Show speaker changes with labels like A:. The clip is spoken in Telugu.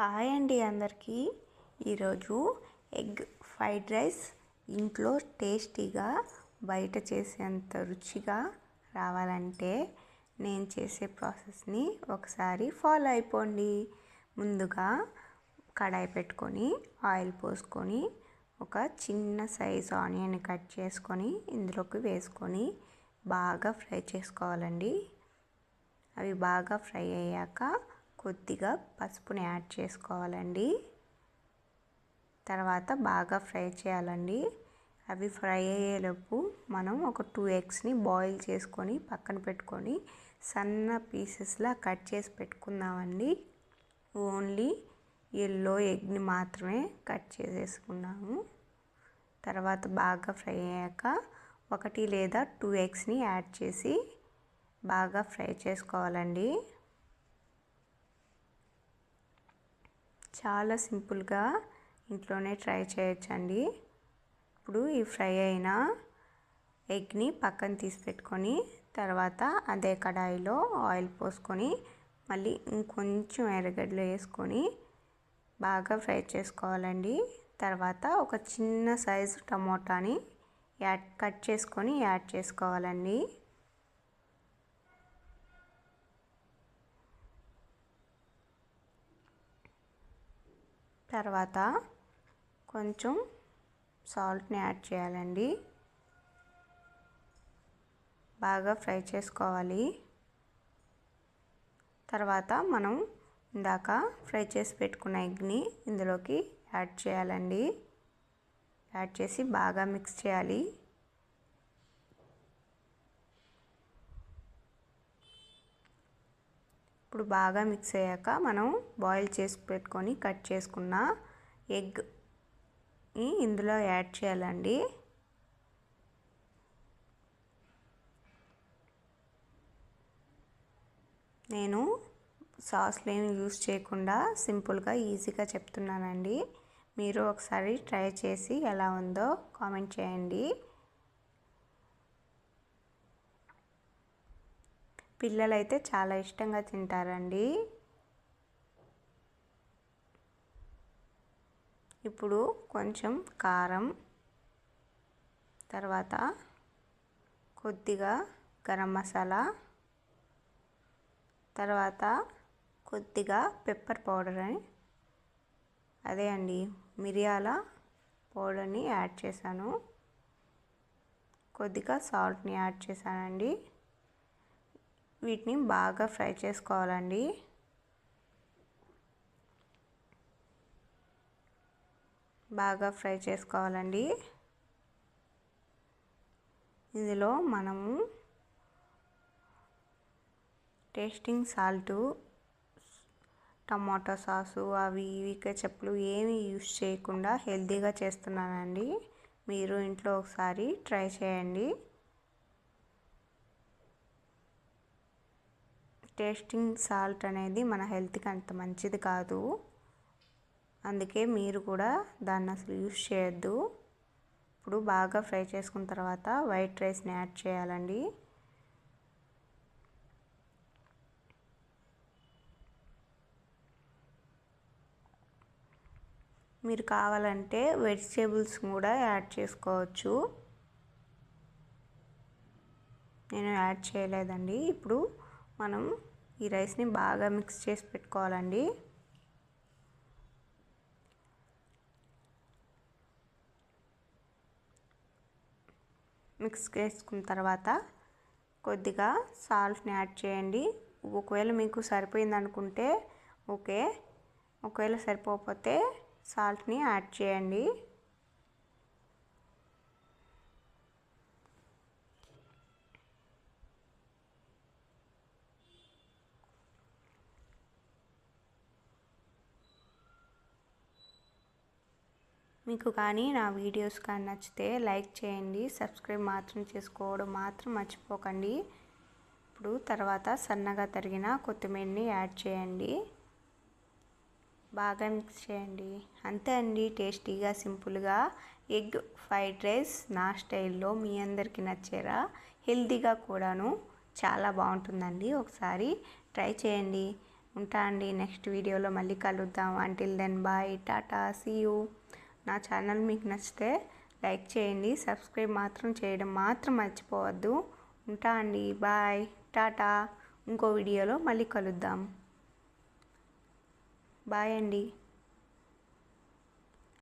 A: హాయ్ అండి అందరికీ. ఈరోజు ఎగ్ ఫ్రైడ్ రైస్ ఇంట్లో టేస్టీగా బయట చేసేంత రుచిగా రావాలంటే నేను చేసే ప్రాసెస్ని ఒకసారి ఫాలో అయిపోండి. ముందుగా కడాయి పెట్టుకొని ఆయిల్ పోసుకొని ఒక చిన్న సైజ్ ఆనియన్ కట్ చేసుకొని ఇందులోకి వేసుకొని బాగా ఫ్రై చేసుకోవాలండి. అవి బాగా ఫ్రై అయ్యాక కొద్దిగా పసుపుని యాడ్ చేసుకోవాలండి. తర్వాత బాగా ఫ్రై చేయాలండి. అవి ఫ్రై అయ్యేలోపు మనం ఒక టూ ఎగ్స్ని బాయిల్ చేసుకొని పక్కన పెట్టుకొని సన్న పీసెస్లా కట్ చేసి పెట్టుకుందామండి. ఓన్లీ ఎల్లో ఎగ్ని మాత్రమే కట్ చేసేసుకున్నాము. తర్వాత బాగా ఫ్రై అయ్యాక ఒకటి లేదా టూ ఎగ్స్ని యాడ్ చేసి బాగా ఫ్రై చేసుకోవాలండి. చాలా సింపుల్గా ఇంట్లోనే ట్రై చేయొచ్చండి. ఇప్పుడు ఈ ఫ్రై అయిన ఎగ్ని పక్కన తీసి పెట్టుకొని తర్వాత అదే కడాయిలో ఆయిల్ పోసుకొని మళ్ళీ ఇంకొంచెం ఎర్రగడ్డలు వేసుకొని బాగా ఫ్రై చేసుకోవాలండి. తర్వాత ఒక చిన్న సైజు టమోటాని యాడ్ కట్ చేసుకొని యాడ్ చేసుకోవాలండి. తర్వాత కొంచెం సాల్ట్ని యాడ్ చేయాలండి. బాగా ఫ్రై చేసుకోవాలి. తర్వాత మనం ఇందాక ఫ్రై చేసి పెట్టుకున్న ఎగ్ని ఇందులోకి యాడ్ చేయాలండి. యాడ్ చేసి బాగా మిక్స్ చేయాలి. ఇప్పుడు బాగా మిక్స్ అయ్యాక మనం బాయిల్ చేసి పెట్టుకొని కట్ చేసుకున్న ఎగ్ని ఇందులో యాడ్ చేయాలండి. నేను సాస్లు ఏమి యూస్ చేయకుండా సింపుల్గా ఈజీగా చెప్తున్నానండి. మీరు ఒకసారి ట్రై చేసి ఎలా ఉందో కామెంట్ చేయండి. పిల్లలైతే చాలా ఇష్టంగా తింటారండి. ఇప్పుడు కొంచెం కారం తర్వాత కొద్దిగా గరం మసాలా తర్వాత కొద్దిగా పెప్పర్ పౌడర్ అని అదే అండి మిరియాల పౌడర్ని యాడ్ చేశాను. కొద్దిగా సాల్ట్ని యాడ్ చేశానండి. వీటిని బాగా ఫ్రై చేసుకోవాలండి. బాగా ఫ్రై చేసుకోవాలండి. ఇందులో మనము టేస్టింగ్ సాల్టు టమాటో సాసు అవి ఇవి చెప్పులు ఏమి యూస్ చేయకుండా హెల్తీగా చేస్తున్నానండి. మీరు ఇంట్లో ఒకసారి ట్రై చేయండి. టేస్టింగ్ సాల్ట్ అనేది మన హెల్త్కి అంత మంచిది కాదు. అందుకే మీరు కూడా దాన్ని అసలు యూస్ చేయొద్దు. ఇప్పుడు బాగా ఫ్రై చేసుకున్న తర్వాత వైట్ రైస్ని యాడ్ చేయాలండి. మీరు కావాలంటే వెజిటేబుల్స్ కూడా యాడ్ చేసుకోవచ్చు. నేను యాడ్ చేయలేదండి. ఇప్పుడు మనం ఈ రైస్ని బాగా మిక్స్ చేసి పెట్టుకోవాలండి. మిక్స్ చేసుకున్న తర్వాత కొద్దిగా సాల్ట్ని యాడ్ చేయండి. ఒకవేళ మీకు సరిపోయింది అనుకుంటే ఓకే. ఒకవేళ సరిపోకపోతే సాల్ట్ని యాడ్ చేయండి. మీకు కానీ నా వీడియోస్ కానీ నచ్చితే లైక్ చేయండి సబ్స్క్రైబ్ మాత్రం చేసుకోవడం మాత్రం మర్చిపోకండి. ఇప్పుడు తర్వాత సన్నగా తరిగిన కొత్తిమీరని యాడ్ చేయండి. బాగా మిక్స్ చేయండి. అంతే అండి టేస్టీగా సింపుల్గా. ఎగ్ ఫ్రైడ్ రైస్ నా స్టైల్లో మీ అందరికీ నచ్చేరా హెల్తీగా కూడాను చాలా బాగుంటుందండి. ఒకసారి ట్రై చేయండి. ఉంటా అండి నెక్స్ట్ వీడియోలో మళ్ళీ కలుద్దాం. Until then bye tata see you నా ఛానల్ మీకు నచ్చితే లైక్ చేయండి సబ్స్క్రైబ్ మాత్రం చేయడం మాత్రం మర్చిపోవద్దు. ఉంటా అండి బాయ్ టాటా. ఇంకో వీడియోలో మళ్ళీ కలుద్దాం. బాయ్ అండి.